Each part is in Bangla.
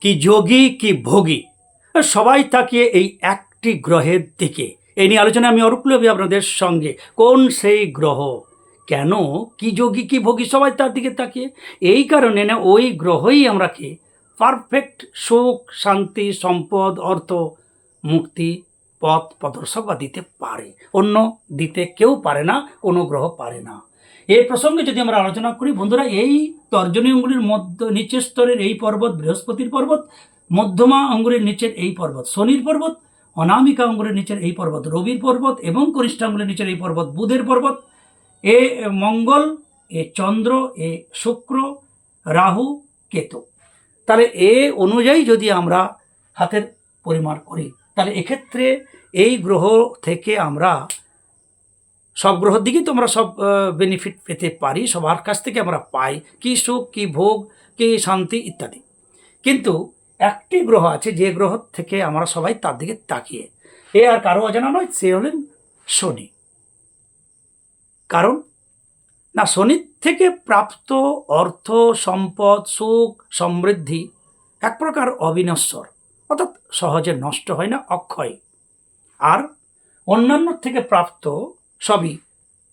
কি যোগী, কি ভোগী। সবাই তাকিয়ে এই একটি গ্রহের দিকে। এই নিয়ে আলোচনা আমি অরূপ অরূপলবী আপনাদের সঙ্গে। কোন সেই গ্রহ? কেন? কি যোগী, কি ভোগী? সবাই তার দিকে তাকিয়ে। এই কারণে না, ওই গ্রহই আমরা কি পারফেক্ট সুখ, শান্তি, সম্পদ, অর্থ, মুক্তি, পথ প্রদর্শক বা দিতে পারে। অন্য দিতে কেউ পারে না, কোনো গ্রহ পারে না। এই প্রসঙ্গে যদি আমরা আলোচনা করি, বন্ধুরা, এই তর্জনী অঙ্গুলির মধ্য, নিচের স্তরের এই পর্বত, বৃহস্পতির পর্বত, মধ্যমা অঙ্গুরের নিচের এই পর্বত, শনির পর্বত, অনামিকা অঙ্গুরের নিচের এই পর্বত, রবির পর্বত এবং কনিষ্ঠ অঙ্গুলের নিচের এই পর্বত, বুধের পর্বত, এ মঙ্গল, এ চন্দ্র, এ শুক্র, রাহু, কেতু। তাহলে এ অনুযায়ী যদি আমরা হাতের পরিমাণ করি, তাহলে এক্ষেত্রে এই গ্রহ থেকে আমরা সব গ্রহের দিকেই তো আমরা সব বেনিফিট পেতে পারি, সবার কাছ থেকে আমরা পাই। কি সুখ, কি ভোগ, কি শান্তি ইত্যাদি। কিন্তু একটি গ্রহ আছে, যে গ্রহ থেকে আমরা সবাই তার দিকে তাকিয়ে। এ আর কারও অজানা নয়, সে হলেন শনি। কারণ, না, শনির থেকে প্রাপ্ত অর্থ, সম্পদ, সুখ, সমৃদ্ধি এক প্রকার অবিনশ্বর। অর্থাৎ সহজে নষ্ট হয় না, অক্ষয়। আর অন্যান্য থেকে প্রাপ্ত সবই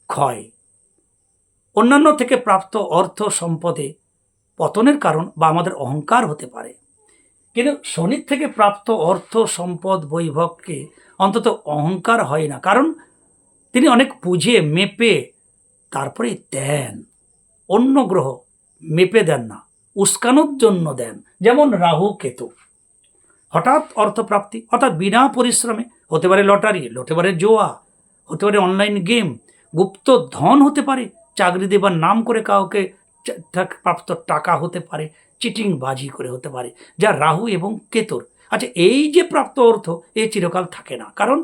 ক্ষয়। অন্যান্য থেকে প্রাপ্ত অর্থ সম্পদে পতনের কারণ বা আমাদের অহংকার হতে পারে। কিন্তু শনির থেকে প্রাপ্ত অর্থ সম্পদ বৈভবকে অন্তত অহংকার হয় না, কারণ তিনি অনেক বুঝে মেপে তারপরে দেন। অন্য গ্রহ মেপে দেন না, উস্কানোর জন্য দেন, যেমন রাহু, কেতু। হঠাৎ অর্থপ্রাপ্তি, অর্থাৎ বিনা পরিশ্রমে, হতে পারে লটারি হতে পারে জোয়া হতে পারে অনলাইন গেম গুপ্ত ধন হতে পারে, চাকরি দেবার নাম করে কাউকে প্রাপ্ত টাকা হতে পারে চিটিং বাজি করে হতে পারে, যা রাহু এবং কেতুর। আচ্ছা এই যে প্রাপ্ত অর্থ, এ চিরকাল থাকে না। কারণ,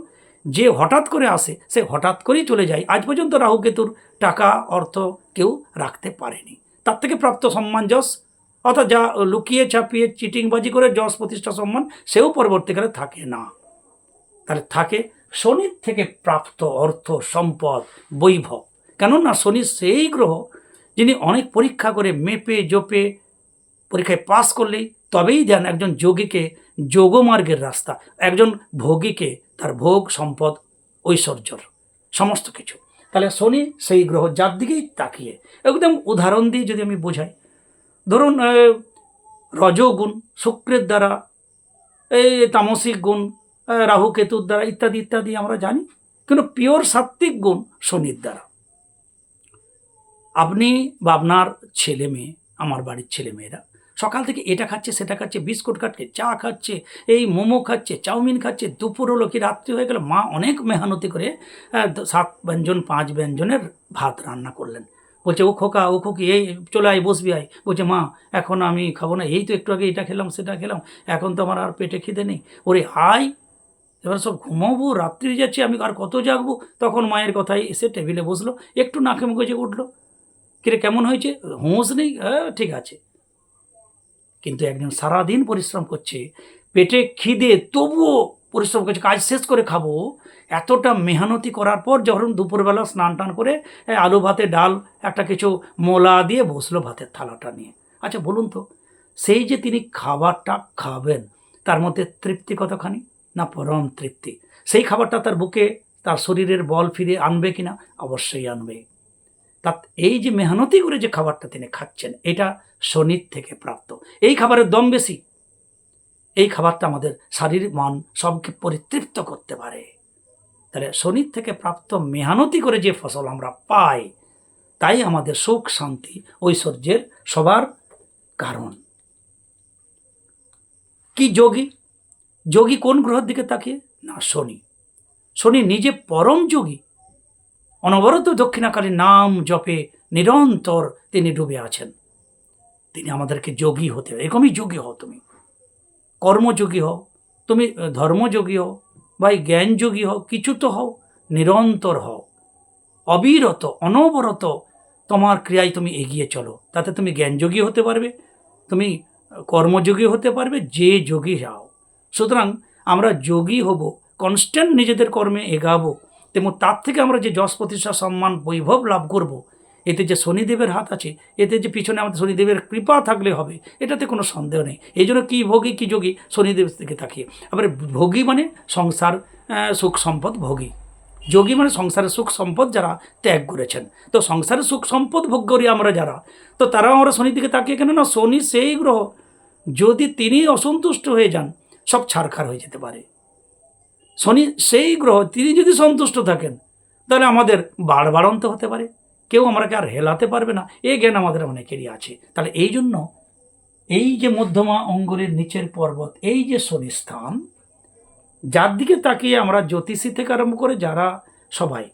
যে হঠাৎ করে আসে, সে হঠাৎ করেই চলে যায়। আজ পর্যন্ত রাহু, কেতুর টাকা, অর্থ কেউ রাখতে পারেনি। তার থেকে প্রাপ্ত সম্মান যশ, অর্থাৎ যা লুকিয়ে চাপিয়ে চিটিংবাজি করে যশ প্রতিষ্ঠা সম্মান, সেও পরবর্তীকালে থাকে না। তাহলে থাকে শনির থেকে প্রাপ্ত অর্থ, সম্পদ, বৈভব। কেননা শনি সেই গ্রহ যিনি অনেক পরীক্ষা করে মেপে, জোপে, পরীক্ষায় পাস করলেই তবেই দেন একজন যোগীকে যোগমার্গের রাস্তা, একজন ভোগীকে তার ভোগ, সম্পদ, ঐশ্বর্যর সমস্ত কিছু। তাহলে শনি সেই গ্রহ যার দিকেই তাকিয়ে। একদম উদাহরণ দিয়ে যদি আমি বোঝাই, ধরুন রজগুণ, শুক্রের দ্বারা এই তামসিক গুণ রাহু কেতুর দ্বারা ইত্যাদি ইত্যাদি আমরা জানি। কিন্তু পিওর সাত্ত্বিক গুণ শনির দ্বারা। আপনি বা আপনার ছেলে মেয়ে, আমার বাড়ির ছেলে মেয়েরা, সকাল থেকে এটা খাচ্ছে, সেটা খাচ্ছে, বিস্কুট খাচ্ছে, চা খাচ্ছে, এই মোমো খাচ্ছে, চাউমিন খাচ্ছে, দুপুর হলো কি রাত্রি হয়ে গেল, মা অনেক মেহনতি করে সাত ব্যঞ্জন, পাঁচ ব্যঞ্জনের ভাত রান্না করলেন। বলছে ও খোকা ও খোকি এই চলে আয়, বসবি আয়। বলছে, মা, এখন আমি খাব না, এই তো একটু আগে এটা খেলাম, সেটা খেলাম, এখন তো আমার আর পেটে খিদে নেই। ওরে হাই এবার সব ঘুমাবো, রাত্রি যাচ্ছে, আমি আর কত জাগবো? তখন মায়ের কথাই এসে টেবিলে বসল। একটু নাকে মুখে যে উঠল। কিরে, কেমন হয়েছে? হুঁশ নেই? হ্যাঁ ঠিক আছে। কিন্তু একজন সারাদিন পরিশ্রম করছে। পেটে খিদে, তবুও পরিশ্রম করছে। কাজ শেষ করে খাব। এতটা মেহনতি করার পর যখন দুপুরবেলা স্নান টান করে আলু ভাতে ডাল, একটা কিছু মোলা দিয়ে বসল ভাতের থালাটা নিয়ে। আচ্ছা বলুন তো, সেই যে তিনি খাবারটা খাবেন, তার মধ্যে তৃপ্তি কতখানি? না পরম তৃপ্তি। সেই খাবারটা তার বুকে, তার শরীরের বল ফিরে আনবে কিনা? অবশ্যই আনবে। তা এই যে মেহনতি করে যে খাবারটা তিনি খাচ্ছেন, এটা শনির থেকে প্রাপ্ত। এই খাবারের দম বেশি। এই খাবারটা আমাদের শারীরিক মন সবকে পরিতৃপ্ত করতে পারে। তাহলে শনির থেকে প্রাপ্ত মেহনতি করে যে ফসল আমরা পাই, তাই আমাদের সুখ, শান্তি, ঐশ্বর্যের সবার কারণ। কি যোগী? যোগী কোন গ্রহের দিকে তাকিয়ে? না, শনি। শনি নিজে পরম যোগী। অনবরত দক্ষিণাকালী নাম জপে নিরন্তর তিনি ডুবে আছেন। তিনি আমাদেরকে যোগী হতে, এরকমই যোগী হও তুমি। কর্মযোগী হও। তুমি ধর্মযোগী হও বা জ্ঞানযোগী হও, কিছু তো হও, নিরন্তর হও। অবিরত, অনবরত তোমার ক্রিয়ায় তুমি এগিয়ে চলো। তাতে তুমি জ্ঞানযোগী হতে পারবে, তুমি কর্মযোগী হতে পারবে, যে যোগী যাও সুতরাং আমরা যোগী হব কনস্ট্যান্ট নিজেদের কর্মে এগাবো তেমন তার থেকে আমরা যে যশ প্রতিষ্ঠা, সম্মান, বৈভব লাভ করব, এতে যে শনিদেবের হাত আছে, এতে যে পিছনে আমাদের শনিদেবের কৃপা থাকলে হবে, এটাতে কোনো সন্দেহ নেই। এই জন্য কী ভোগী, কী যোগী শনিদেব থেকে তাকিয়ে। আবার ভোগী মানে সংসার সুখ সম্পদ ভোগী। যোগী মানে সংসারের সুখ সম্পদ যারা ত্যাগ করেছেন। তো সংসারের সুখ সম্পদ ভোগ করি আমরা যারা, তো তারাও আমরা শনির দিকে তাকিয়ে কেন না শনি সেই গ্রহ। যদি তিনি অসন্তুষ্ট হয়ে যান সব ছাড়খার হয়ে যেতে পারে। শনি, সেই গ্রহ, তিনি যদি সন্তুষ্ট থাকেন, তাহলে আমাদের বাড়বাড়ন্ত হতে পারে। কেউ আমাকে আর হেলাতে পারবে না। এই জ্ঞান আমাদের অনেকেরই আছে। তাহলে এই জন্য এই যে মধ্যমা অঙ্গুলের নিচের পর্বত, এই যে শনি স্থান, যার দিকে তাকিয়ে আমরা জ্যোতিষী থেকে আরম্ভ করে যারা সবাই,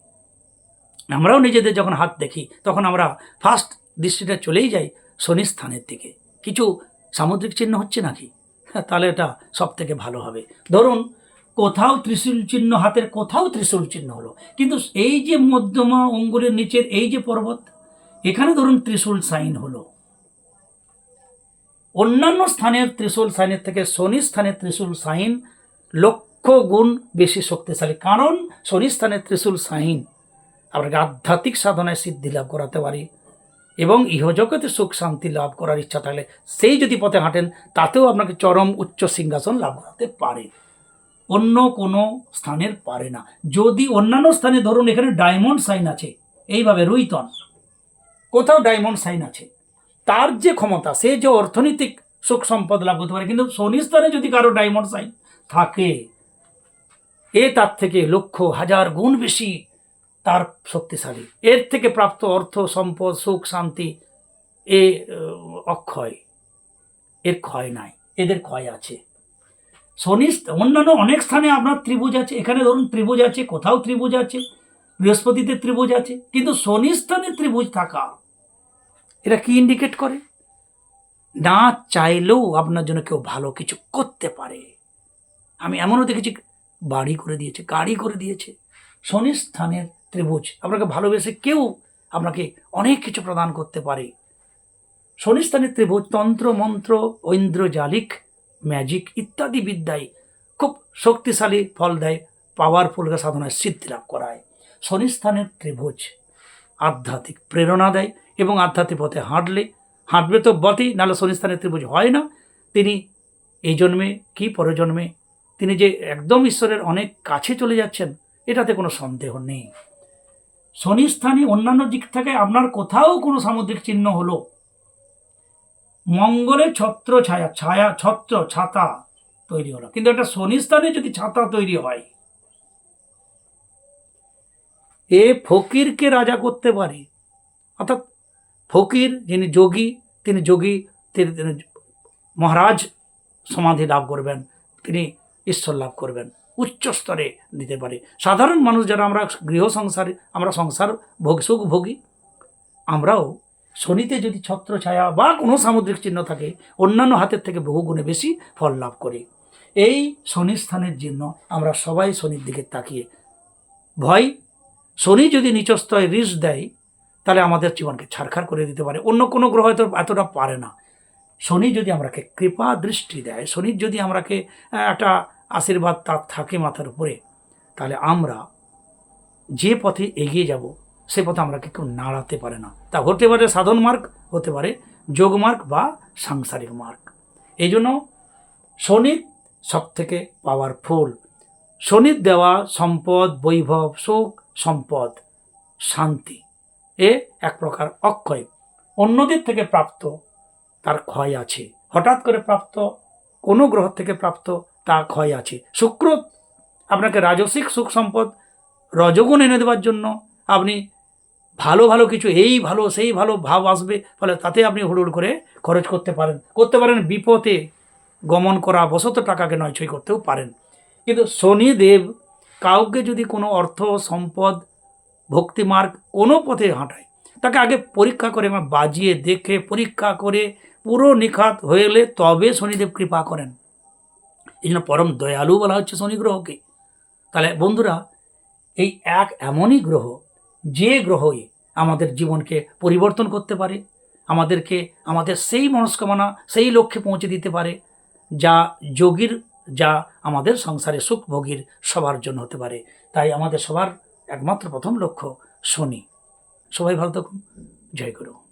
আমরাও নিজেদের যখন হাত দেখি, তখন আমরা ফার্স্ট দৃষ্টিটা চলেই যাই শনি স্থানের দিকে। কিছু সামুদ্রিক চিহ্ন হচ্ছে নাকি? হ্যাঁ, তাহলে এটা সব থেকে ভালো হবে। ধরুন কোথাও ত্রিশূল চিহ্ন হাতের কোথাও ত্রিশূল চিহ্ন হলো। কিন্তু এই যে মধ্যমা অঙ্গুলের নিচের এই যে পর্বত এখানে ধরুন ত্রিশূল সাইন হলো। অন্যান্য স্থানের ত্রিশূল সাইনের থেকে শনি স্থানের ত্রিশূল সাইন লক্ষ গুণ বেশি শক্তিশালী। কারণ শনি স্থানের ত্রিশূল সাইন আপনাকে আধ্যাত্মিক সাধনায় সিদ্ধি লাভ করাতে পারি। এবং ইহজগতে সুখ শান্তি লাভ করার ইচ্ছা থাকলে সেই যদি পথে হাঁটেন, তাতেও আপনাকে চরম উচ্চ সিংহাসন লাভ করাতে পারে। অন্য কোনো স্থানের পারে না। যদি অন্যান্য স্থানে ধরুন, এখানে ডায়মন্ড সাইন আছে, এইভাবে রুইতন, কোথাও ডায়মন্ড সাইন আছে, তার যে ক্ষমতা, সে যে অর্থনৈতিক সুখ সম্পদ লাভ করতে পারে, কিন্তু শনি স্থানে যদি কারও ডায়মন্ড সাইন থাকে, এ তার থেকে লক্ষ হাজার গুণ বেশি তার শক্তিশালী। এর থেকে প্রাপ্ত অর্থ, সম্পদ, সুখ, শান্তি এ অক্ষয়। এর ক্ষয় নাই, এদের ক্ষয় আছে। শনি অন্যান্য অনেক স্থানে আপনার ত্রিভুজ আছে। এখানে ধরুন ত্রিভুজ আছে, কোথাও ত্রিভুজ আছে, বৃহস্পতিতে ত্রিভুজ আছে। কিন্তু শনি স্থানে ত্রিভুজ থাকা এটা কি ইন্ডিকেট করে? না চাইলেও আপনার জন্য কেউ ভালো কিছু করতে পারে। আমি এমনও দেখেছি, বাড়ি করে দিয়েছে, গাড়ি করে দিয়েছে। শনি স্থানের আপনাকে ভালোবেসে কেউ আপনাকে অনেক কিছু প্রদান করতে পারে। শনি স্থানের ত্রিভুজ, তন্ত্র, মন্ত্র ঐন্দ্রজালিক ম্যাজিক ইত্যাদি বিদ্যায় খুব শক্তিশালী ফল দেয় পাওয়ারফুল সাধনায় সিদ্ধি লাভ করায়। শনি স্থানের ত্রিভুজ আধ্যাত্মিক প্রেরণা দেয় এবং আধ্যাত্মিক পথে হাঁটলে, হাঁটবে তো বটেই, নাহলে শনি স্থানের ত্রিভুজ হয় না। তিনি এই জন্মে কি পরজন্মে তিনি যে একদম ঈশ্বরের অনেক কাছে চলে যাচ্ছেন, এটাতে কোনো সন্দেহ নেই। শনি স্থানে অন্যান্য দিক থেকে আপনার কোথাও কোনো সামুদ্রিক চিহ্ন হলো। মঙ্গলের ছত্র ছায়া ছায়া, ছত্র, ছাতা তৈরি হলো। কিন্তু একটা শনি স্থানে যদি ছাতা তৈরি হয়, এ ফকিরকে রাজা করতে পারে। অর্থাৎ ফকির যিনি যোগী, তিনি যোগী তিনি মহারাজ সমাধি লাভ করবেন, তিনি ঈশ্বর লাভ করবেন। উচ্চ স্তরে দিতে পারে। সাধারণ মানুষ যারা আমরা গৃহ সংসারে, আমরা সংসার ভোগ, সুখ ভোগী, আমরাও শনিতে যদি ছত্র, ছায়া বা কোনো সামুদ্রিক চিহ্ন থাকে, অন্যান্য হাতের থেকে বহু গুণে বেশি ফল লাভ করি। এই শনি স্থানের জন্য আমরা সবাই শনির দিকে তাকিয়ে। ভয়, শনি যদি নিচস্তয় রিস দেয়, তাহলে আমাদের জীবনকে ছাড়খাড় করে দিতে পারে। অন্য কোনো গ্রহ হয়তো এতটা পারে না। শনি যদি আমরাকে কৃপা দৃষ্টি দেয় শনির যদি আমরাকে একটা আশীর্বাদ তার থাকে মাথার উপরে, তাহলে আমরা যে পথে এগিয়ে যাব, সে পথে আমরা কেউ নাড়াতে পারে না। তা হতে পারে সাধন মার্গ, হতে পারে যোগ মার্গ বা সাংসারিক মার্গ। এই জন্য শনি সব থেকে পাওয়ারফুল শনির দেওয়া সম্পদ, বৈভব, সুখ, সম্পদ, শান্তি, এ এক প্রকার অক্ষয়। অন্যদের থেকে প্রাপ্ত তার ক্ষয় আছে। হঠাৎ করে প্রাপ্ত, কোনো গ্রহ থেকে প্রাপ্ত তা ক্ষয় আছে। শুক্র আপনাকে রাজসিক সুখ সম্পদ, রজগুণ এনে দেওয়ার জন্য আপনি ভালো ভালো কিছু, এই ভালো, সেই ভালো ভাব আসবে, ফলে তাতে আপনি হুড়ুড় করে খরচ করতে পারেন। করতে পারেন বিপদে গমন করা বশত টাকাকে নয়ছয় করতেও পারেন। কিন্তু শনিদেব কাউকে যদি কোনো অর্থ, সম্পদ ভক্তিমার্গ কোনো পথে হাঁটায়, তাকে আগে পরীক্ষা করে বাজিয়ে দেখে, পরীক্ষা করে পুরো নিখাত হয়ে গেলে তবে শনিদেব কৃপা করেন। এই জন্য পরম দয়ালু বলা হচ্ছে শনি গ্রহকে। তাহলে বন্ধুরা, এই এক এমনই গ্রহ, যে গ্রহই আমাদের জীবনকে পরিবর্তন করতে পারে, আমাদেরকে, আমাদের সেই মনস্কামনা, সেই লক্ষ্যে পৌঁছে দিতে পারে, যা যোগীর, যা আমাদের সংসারে সুখ ভোগীর সবার জন্য হতে পারে। তাই আমাদের সবার একমাত্র প্রথম লক্ষ্য শনি। সবাই ভালো থাকুন। জয় গুরু।